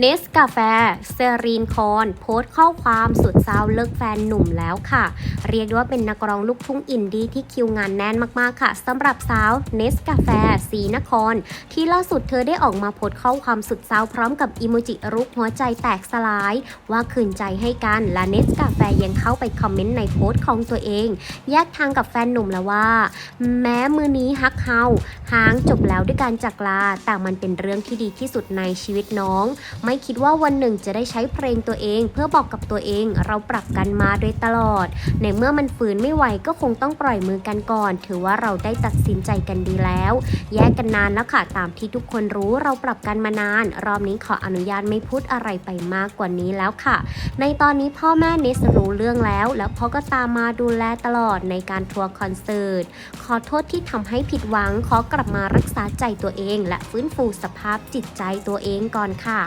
เนสกาแฟเซรีนคอนโพสต์ข้อความสุดเศร้าเลิกแฟนหนุ่มแล้วค่ะ เรียกด้ว่าเป็นนักร้องลูกทุ่งอินดี้ที่คิวงานแน่นมากๆค่ะสำหรับสาวเนสกาแฟสีนคร ที่ล่าสุดเธอได้ออกมาโพสต์ข้อความสุดเศร้าพร้อมกับอิโมจิรูปหัวใจแตกสลาย ว่าคืนใจให้กันและเนสกาแฟยังเข้าไปคอมเมนต์ในโพสต์ของตัวเอง แยกทางกับแฟนหนุ่มแล้วว่า แม้มือนี้ฮักเฮาหางจบแล้วด้วยการจากลาแต่มันเป็นเรื่องที่ดีที่สุดในชีวิตน้องไม่คิดว่าวันหนึ่งจะได้ใช้เพลงตัวเอง เพื่อบอกกับตัวเองเราปรับกันมาโดยตลอด ในเมื่อมันฝืนไม่ไหวก็คงต้องปล่อยมือกันก่อน ถือว่าเราได้ตัดสินใจกันดีแล้ว แยกกันนานแล้วค่ะตามที่ทุกคนรู้เราปรับกันมานาน รอบนี้ขออนุญาตไม่พูดอะไรไปมากกว่านี้แล้วค่ะ ในตอนนี้พ่อแม่เนสรู้เรื่องแล้ว แล้วพ่อก็ตามมาดูแลตลอดในการทัวร์คอนเสิร์ตขอโทษที่ทำให้ผิดหวังขอกลับมารักษาใจตัวเอง และฟื้นฟูสภาพจิตใจตัวเองก่อนค่ะ